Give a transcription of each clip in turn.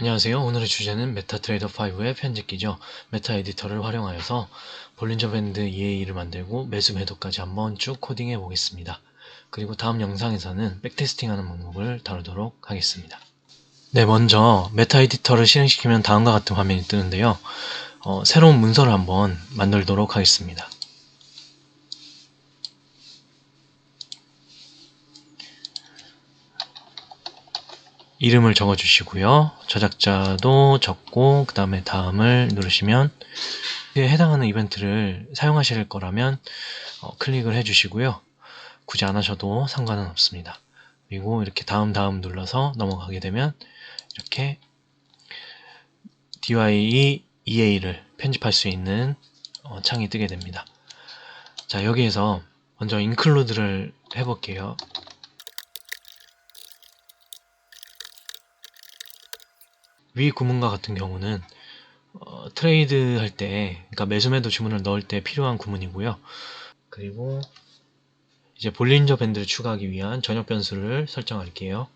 안녕하세요. 오늘의 주제는 메타트레이더 5의 편집기죠. 메타 에디터를 활용하여서 볼린저 밴드 EA를 만들고 매수 매도까지 한번 쭉 코딩해 보겠습니다. 그리고 다음 영상에서는 백테스팅하는 방법을 다루도록 하겠습니다. 네, 먼저 메타 에디터를 실행시키면 다음과 같은 화면이 뜨는데요. 어, 새로운 문서를 한번 만들도록 하겠습니다. 이름을 적어 주시고요. 저작자도 적고 그 다음에 다음을 누르시면 해당하는 이벤트를 사용하실 거라면 어, 클릭을 해 주시고요. 굳이 안 하셔도 상관은 없습니다. 그리고 이렇게 다음 다음 눌러서 넘어가게 되면 이렇게 DYE EA를 편집할 수 있는 어, 창이 뜨게 됩니다. 자 여기에서 먼저 include를 해볼게요. 위 구문과 같은 경우는 어, 트레이드 할 때, 그러니까 매수 매도 주문을 넣을 때 필요한 구문이고요. 그리고 이제 볼린저 밴드를 추가하기 위한 전역 변수를 설정할게요.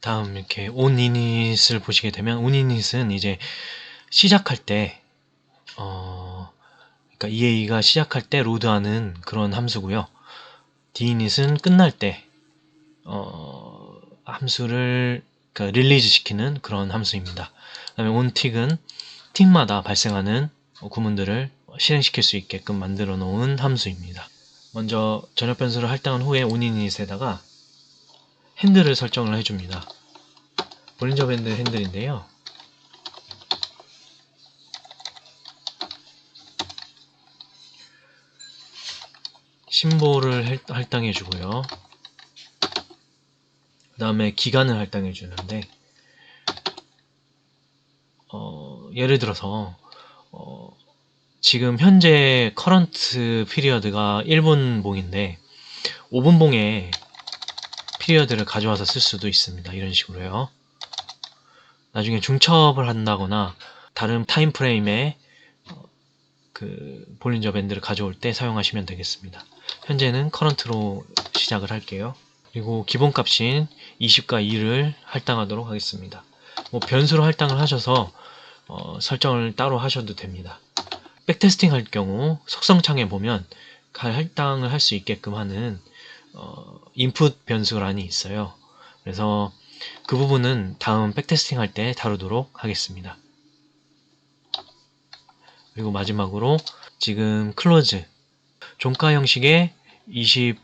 다음 이렇게 onInit을 보시게 되면 onInit은 이제 시작할 때 어, 그러니까 EA가 시작할 때 로드하는 그런 함수고요. Dinit은 끝날 때 어, 함수를 그러니까 릴리즈 시키는 그런 함수입니다. 그 다음에 ontic은 틱마다 발생하는 구문들을 실행시킬 수 있게끔 만들어 놓은 함수입니다. 먼저 전역 변수를 할당한 후에 onInit에다가 핸들을 설정을 해줍니다. 볼린저 밴드 핸들인데요. 심볼을 할당해 주고요. 그 다음에 기간을 할당해 주는데 어, 예를 들어서 어, 지금 현재 커런트 피리어드가 1분 봉인데 5분 봉에 피리어드를 가져와서 쓸 수도 있습니다. 이런 식으로요. 나중에 중첩을 한다거나 다른 타임 프레임에 어, 그 볼린저 밴드를 가져올 때 사용하시면 되겠습니다. 현재는 커런트로 시작을 할게요. 그리고 기본값인 20과 2를 할당하도록 하겠습니다. 뭐 변수로 할당을 하셔서 어, 설정을 따로 하셔도 됩니다. 백테스팅 할 경우 속성창에 보면 할당을 할 수 있게끔 하는 어, 인풋 변수란이 있어요. 그래서 그 부분은 다음 백테스팅 할 때 다루도록 하겠습니다. 그리고 마지막으로 지금 클로즈 종가 형식의 20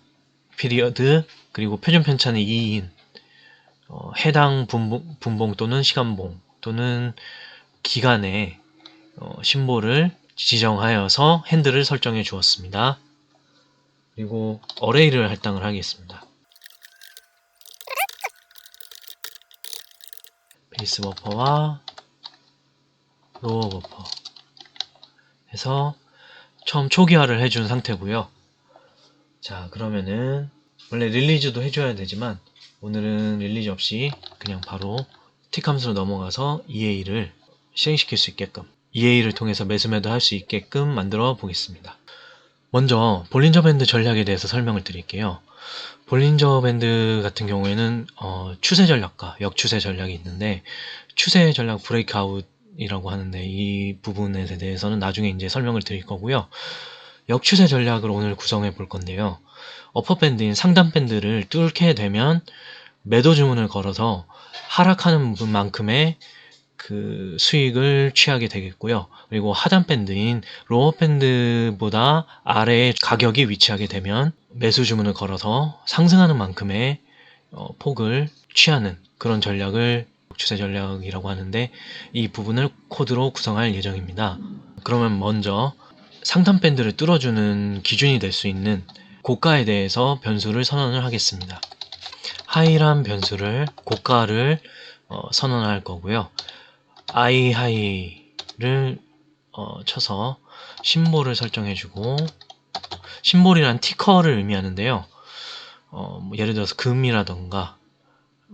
피리어드 그리고 표준 편차는 2인 어, 해당 분봉, 분봉, 또는 시간봉 또는 기간에 어, 심볼을 지정하여서 핸들을 설정해 주었습니다. 그리고 어레이를 할당을 하겠습니다. 베이스 버퍼와 로어 버퍼 해서 처음 초기화를 해준 상태고요. 자 그러면은 원래 릴리즈도 해줘야 되지만 오늘은 릴리즈 없이 그냥 바로 틱 함수로 넘어가서 EA를 실행시킬 수 있게끔 EA를 통해서 매수매도 할 수 있게끔 만들어 보겠습니다. 먼저 볼린저 밴드 전략에 대해서 설명을 드릴게요. 볼린저 밴드 같은 경우에는 어, 추세 전략과 역추세 전략이 있는데 추세 전략 브레이크아웃 이라고 하는데 이 부분에 대해서는 나중에 이제 설명을 드릴 거고요. 역추세 전략을 오늘 구성해 볼 건데요. 어퍼 밴드인 상단 밴드를 뚫게 되면 매도 주문을 걸어서 하락하는 만큼의 그 수익을 취하게 되겠고요. 그리고 하단 밴드인 로어 밴드보다 아래에 가격이 위치하게 되면 매수 주문을 걸어서 상승하는 만큼의 어, 폭을 취하는 그런 전략을 추세 전략이라고 하는데 이 부분을 코드로 구성할 예정입니다. 그러면 먼저 상단 밴드를 뚫어주는 기준이 될 수 있는 고가에 대해서 변수를 선언을 하겠습니다. 하이란 변수를 고가를 어, 선언할 거고요. i하이를 어, 쳐서 심볼을 설정해주고 심볼이란 티커를 의미하는데요. 어, 뭐 예를 들어서 금이라던가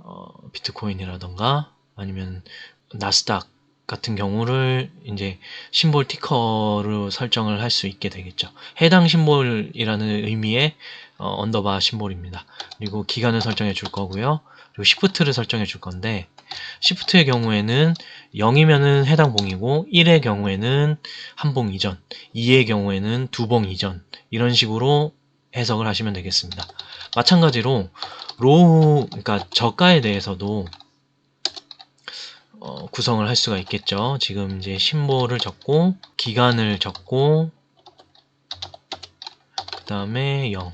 어, 비트코인이라던가 아니면 나스닥 같은 경우를 이제 심볼 티커로 설정을 할 수 있게 되겠죠. 해당 심볼이라는 의미의 어, 언더바 심볼입니다. 그리고 기간을 설정해 줄 거고요. 그리고 시프트를 설정해 줄 건데 시프트의 경우에는 0이면은 해당 봉이고 1의 경우에는 한 봉 이전, 2의 경우에는 두 봉 이전 이런 식으로 해석을 하시면 되겠습니다. 마찬가지로 로우 그러니까 저가에 대해서도 어, 구성을 할 수가 있겠죠. 지금 이제 심볼을 적고 기간을 적고 그 다음에 0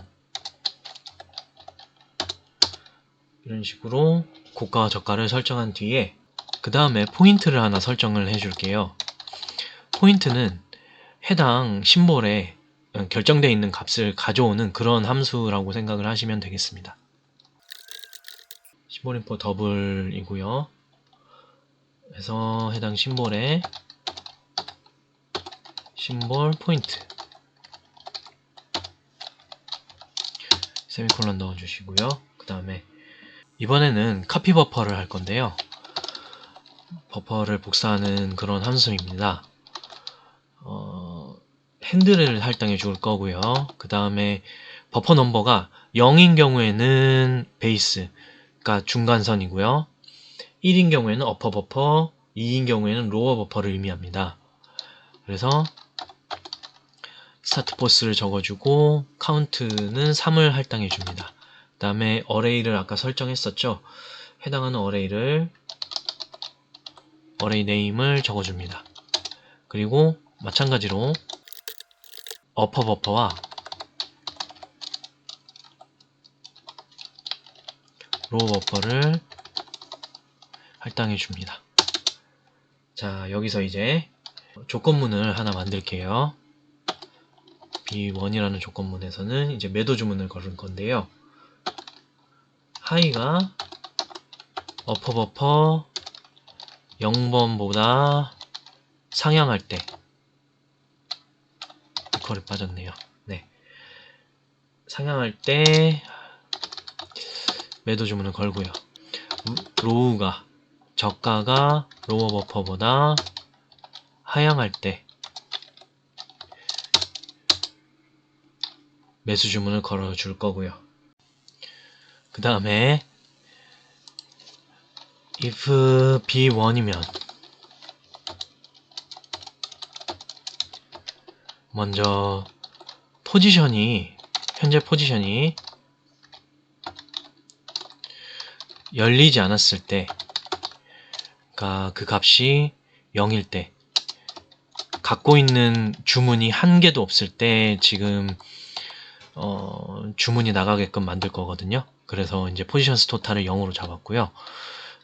이런 식으로 고가와 저가를 설정한 뒤에 그 다음에 포인트를 하나 설정을 해 줄게요. 포인트는 해당 심볼에 결정되어 있는 값을 가져오는 그런 함수라고 생각을 하시면 되겠습니다. 심볼 인포 더블이고요. 그래서 해당 심볼에 심볼 포인트 세미콜론 넣어주시고요. 그 다음에 이번에는 카피 버퍼를 할 건데요. 버퍼를 복사하는 그런 함수입니다. 어, 핸들을 할당해 줄 거고요. 그 다음에 버퍼 넘버가 0인 경우에는 베이스, 그러니까 중간선이고요. 1인 경우에는 어퍼 버퍼, 2인 경우에는 로어 버퍼를 의미합니다. 그래서 스타트 포스를 적어주고 카운트는 3을 할당해 줍니다. 그 다음에 어레이를 아까 설정했었죠. 해당하는 어레이를 어레이 네임을 적어줍니다. 그리고 마찬가지로 어퍼 버퍼와 로우 버퍼를 할당해 줍니다. 자, 여기서 이제 조건문을 하나 만들게요. B1이라는 조건문에서는 이제 매도 주문을 걸을 건데요. 하이가 어퍼 버퍼 0번보다 상향할 때 이퀄이 빠졌네요. 네. 상향할 때 매도 주문을 걸고요. 로우가 저가가 로어 버퍼보다 하향할 때 매수 주문을 걸어 줄 거고요. 그 다음에 if b1이면 먼저 포지션이 현재 포지션이 열리지 않았을 때 그러니까 그 값이 0일 때 갖고 있는 주문이 한 개도 없을 때 지금 어, 주문이 나가게끔 만들 거거든요. 그래서 이제 포지션스 토탈을 0으로 잡았고요.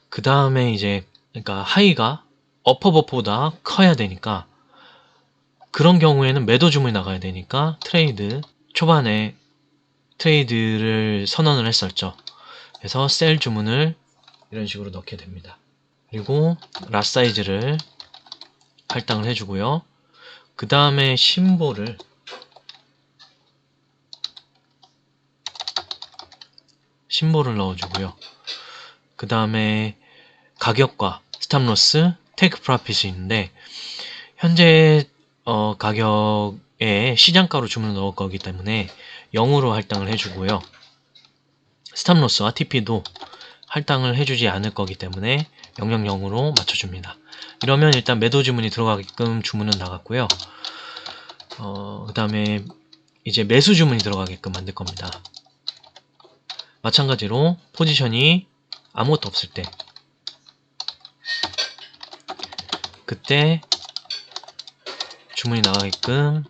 그 다음에 이제 그러니까 하이가 어퍼 버퍼보다 커야 되니까 그런 경우에는 매도 주문이 나가야 되니까 트레이드 초반에 트레이드를 선언을 했었죠. 그래서 셀 주문을 이런 식으로 넣게 됩니다. 그리고 라 사이즈를 할당을 해주고요. 그 다음에 심볼을 심볼을 넣어주고요. 그 다음에 가격과 스탑로스, 테이크 프라핏이 있는데 현재 어, 가격에 시장가로 주문을 넣을 거기 때문에 0으로 할당을 해주고요. 스탑로스와 TP도 할당을 해주지 않을 거기 때문에 000으로 맞춰줍니다. 이러면 일단 매도 주문이 들어가게끔 주문은 나갔고요. 어, 그 다음에 이제 매수 주문이 들어가게끔 만들 겁니다. 마찬가지로 포지션이 아무것도 없을 때 그때 주문이 나가게끔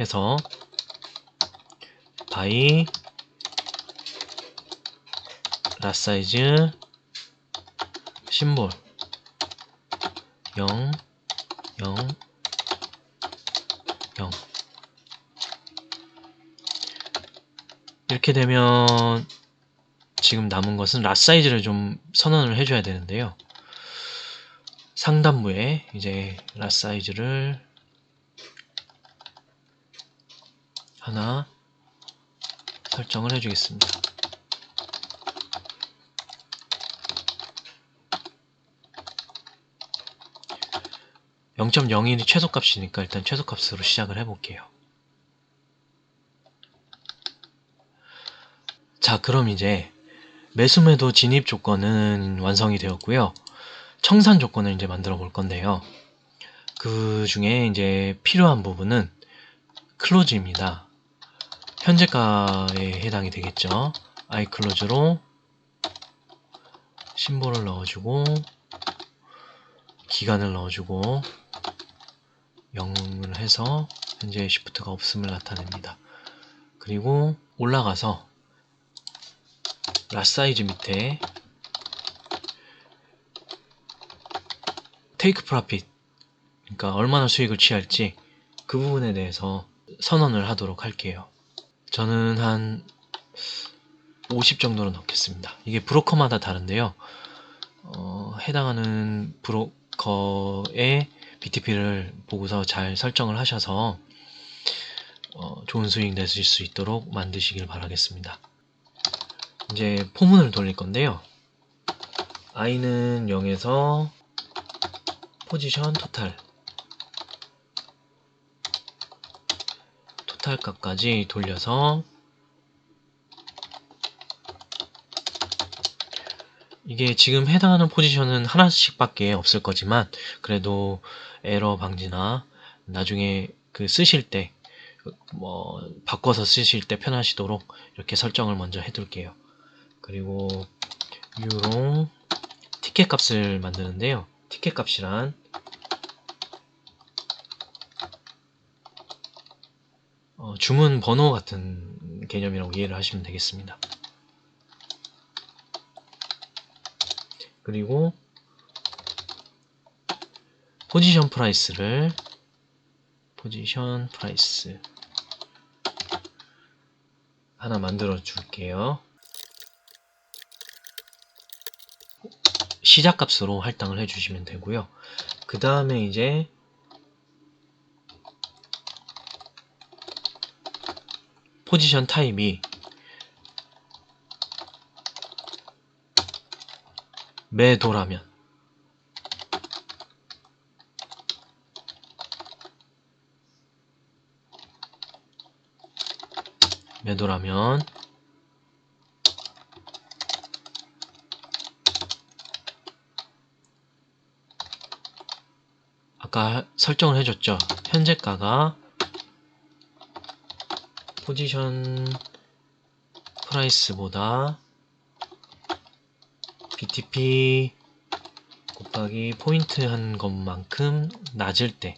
해서 바이 라사이즈 심볼 0 0 0 이렇게 되면 지금 남은 것은 라 사이즈를 좀 선언을 해줘야 되는데요. 상단부에 이제 라 사이즈를 하나 설정을 해주겠습니다. 0.01이 최소값이니까 일단 최소값으로 시작을 해볼게요. 자, 그럼 이제 매수매도 진입 조건은 완성이 되었고요. 청산 조건을 이제 만들어 볼 건데요. 그 중에 이제 필요한 부분은 클로즈입니다. 현재가에 해당이 되겠죠. iClose로 심볼을 넣어주고 기간을 넣어주고 0을 해서 현재 시프트가 없음을 나타냅니다. 그리고 올라가서 라스 사이즈 밑에 테이크 프라핏 그러니까 얼마나 수익을 취할지 그 부분에 대해서 선언을 하도록 할게요. 저는 한 50 정도로 넣겠습니다. 이게 브로커마다 다른데요. 어, 해당하는 브로커의 BTP를 보고서 잘 설정을 하셔서 어, 좋은 수익 내실 수 있도록 만드시길 바라겠습니다. 이제 포문을 돌릴 건데요. i는 0에서 포지션 토탈 토탈 값까지 돌려서 이게 지금 해당하는 포지션은 하나씩 밖에 없을 거지만 그래도 에러 방지나 나중에 그 쓰실 때 뭐 바꿔서 쓰실 때 편하시도록 이렇게 설정을 먼저 해둘게요. 그리고 유롱 티켓 값을 만드는데요. 티켓 값이란 어, 주문 번호 같은 개념이라고 이해를 하시면 되겠습니다. 그리고 포지션 프라이스를 포지션 프라이스 하나 만들어 줄게요. 시작 값으로 할당을 해주시면 되고요. 그 다음에 이제 포지션 타입이 매도라면 매도라면 아까 설정을 해줬죠. 현재가가 포지션 프라이스보다 BTP 곱하기 포인트 한 것만큼 낮을 때.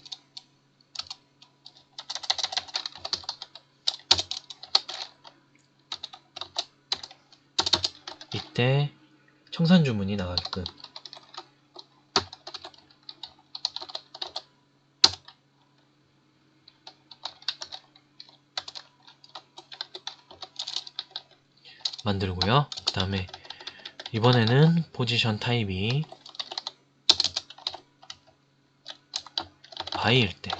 이때 청산 주문이 나가게끔 만들고요. 그 다음에 이번에는 포지션 타입이 바이일 때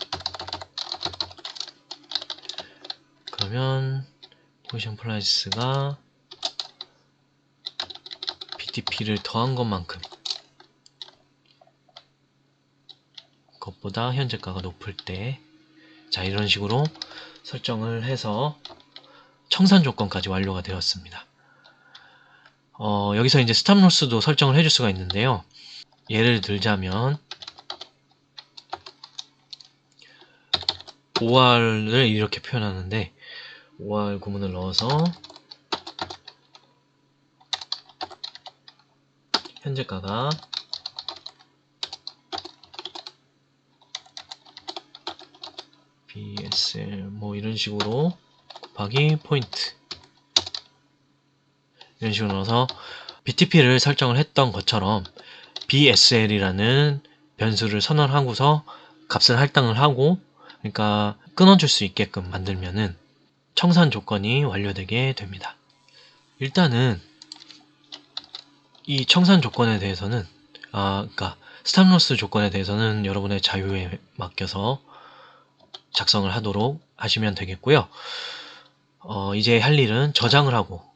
그러면 포지션 플라이스가 BTP를 더한 것만큼 그것보다 현재가가 높을 때 자 이런 식으로 설정을 해서 청산 조건까지 완료가 되었습니다. 어, 여기서 이제 스탑 로스도 설정을 해줄 수가 있는데요. 예를 들자면 5R을 이렇게 표현하는데 5R 구문을 넣어서 현재가가 BSL 뭐 이런 식으로 곱하기 포인트 이런 식으로 넣어서 BTP를 설정을 했던 것처럼 BSL이라는 변수를 선언하고서 값을 할당을 하고 그러니까 끊어줄 수 있게끔 만들면은 청산 조건이 완료되게 됩니다. 일단은 이 청산 조건에 대해서는 아 그러니까 스탑로스 조건에 대해서는 여러분의 자유에 맡겨서 작성을 하도록 하시면 되겠고요. 어, 이제 할 일은 저장을 하고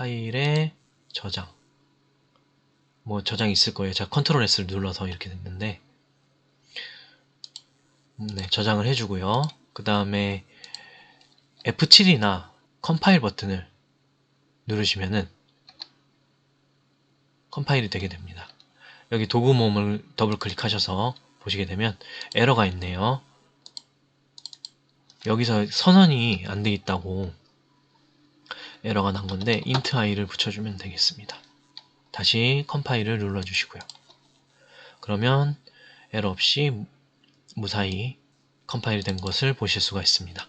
파일에 저장 뭐 저장 있을 거예요. 제가 컨트롤 S를 눌러서 이렇게 됐는데 네, 저장을 해주고요. 그 다음에 F7이나 컴파일 버튼을 누르시면은 컴파일이 되게 됩니다. 여기 도구 모음을 더블 클릭하셔서 보시게 되면 에러가 있네요. 여기서 선언이 안 돼 있다고 에러가 난 건데 int i를 붙여주면 되겠습니다. 다시 컴파일을 눌러주시고요. 그러면 에러 없이 무사히 컴파일이 된 것을 보실 수가 있습니다.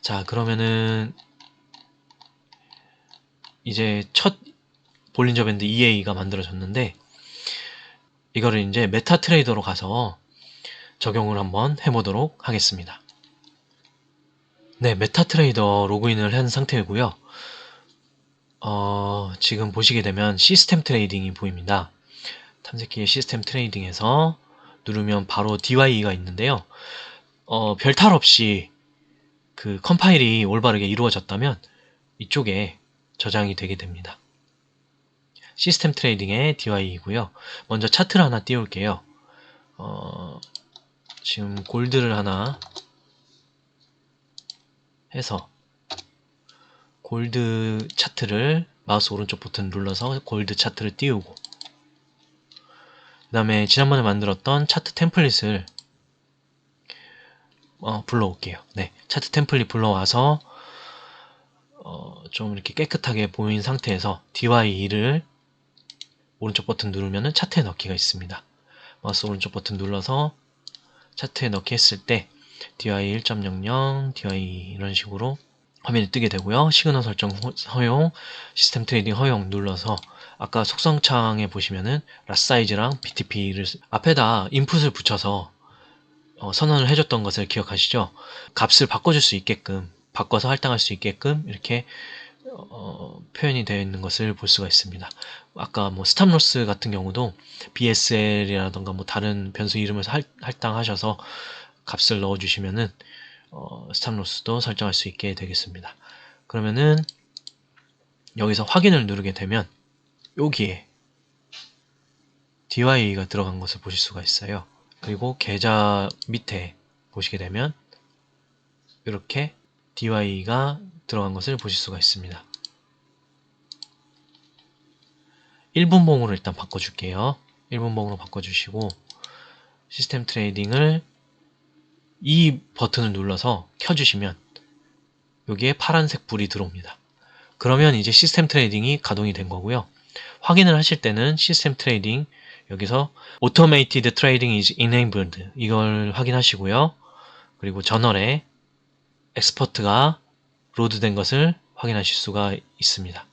자 그러면은 이제 첫 볼린저 밴드 EA가 만들어졌는데 이거를 이제 메타 트레이더로 가서 적용을 한번 해보도록 하겠습니다. 네, 메타 트레이더 로그인을 한 상태이고요. 어, 지금 보시게 되면 시스템 트레이딩이 보입니다. 탐색기의 시스템 트레이딩에서 누르면 바로 DYE가 있는데요. 어, 별탈 없이 그 컴파일이 올바르게 이루어졌다면 이쪽에 저장이 되게 됩니다. 시스템 트레이딩의 DY이고요. 먼저 차트를 하나 띄울게요. 어, 지금 골드를 하나 해서 골드 차트를 마우스 오른쪽 버튼 눌러서 골드 차트를 띄우고 그 다음에 지난번에 만들었던 차트 템플릿을 어, 불러올게요. 네, 차트 템플릿 불러와서 어, 좀 이렇게 깨끗하게 보인 상태에서 DYE를 오른쪽 버튼 누르면 차트에 넣기가 있습니다. 마우스 오른쪽 버튼 눌러서 차트에 넣기 했을 때 DI 1.00, DI 이런 식으로 화면이 뜨게 되고요. 시그널 설정 허용, 시스템 트레이딩 허용 눌러서 아까 속성 창에 보시면은 라사이즈랑 BTP를 앞에다 인풋을 붙여서 어, 선언을 해줬던 것을 기억하시죠? 값을 바꿔줄 수 있게끔 바꿔서 할당할 수 있게끔 이렇게 어, 표현이 되어 있는 것을 볼 수가 있습니다. 아까 뭐 스탑로스 같은 경우도 BSL이라던가 뭐 다른 변수 이름을 할, 할당하셔서 값을 넣어주시면은 어, 스탑로스도 설정할 수 있게 되겠습니다. 그러면은 여기서 확인을 누르게 되면 여기에 DY가 들어간 것을 보실 수가 있어요. 그리고 계좌 밑에 보시게 되면 이렇게 DY가 들어간 것을 보실 수가 있습니다. 1분봉으로 일단 바꿔줄게요. 1분봉으로 바꿔주시고 시스템 트레이딩을 이 버튼을 눌러서 켜주시면 여기에 파란색 불이 들어옵니다. 그러면 이제 시스템 트레이딩이 가동이 된 거고요. 확인을 하실 때는 시스템 트레이딩 여기서 Automated Trading is Enabled 이걸 확인하시고요. 그리고 저널에 엑스퍼트가 로드된 것을 확인하실 수가 있습니다.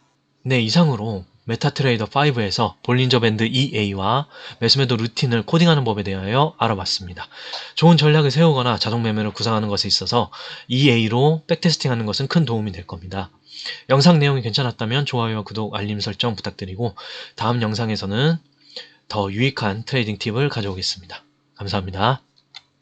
네, 이상으로 메타트레이더 5에서 볼린저 밴드 EA와 매수매도 루틴을 코딩하는 법에 대하여 알아봤습니다. 좋은 전략을 세우거나 자동 매매를 구상하는 것에 있어서 EA로 백테스팅하는 것은 큰 도움이 될 겁니다. 영상 내용이 괜찮았다면 좋아요와 구독, 알림 설정 부탁드리고 다음 영상에서는 더 유익한 트레이딩 팁을 가져오겠습니다. 감사합니다.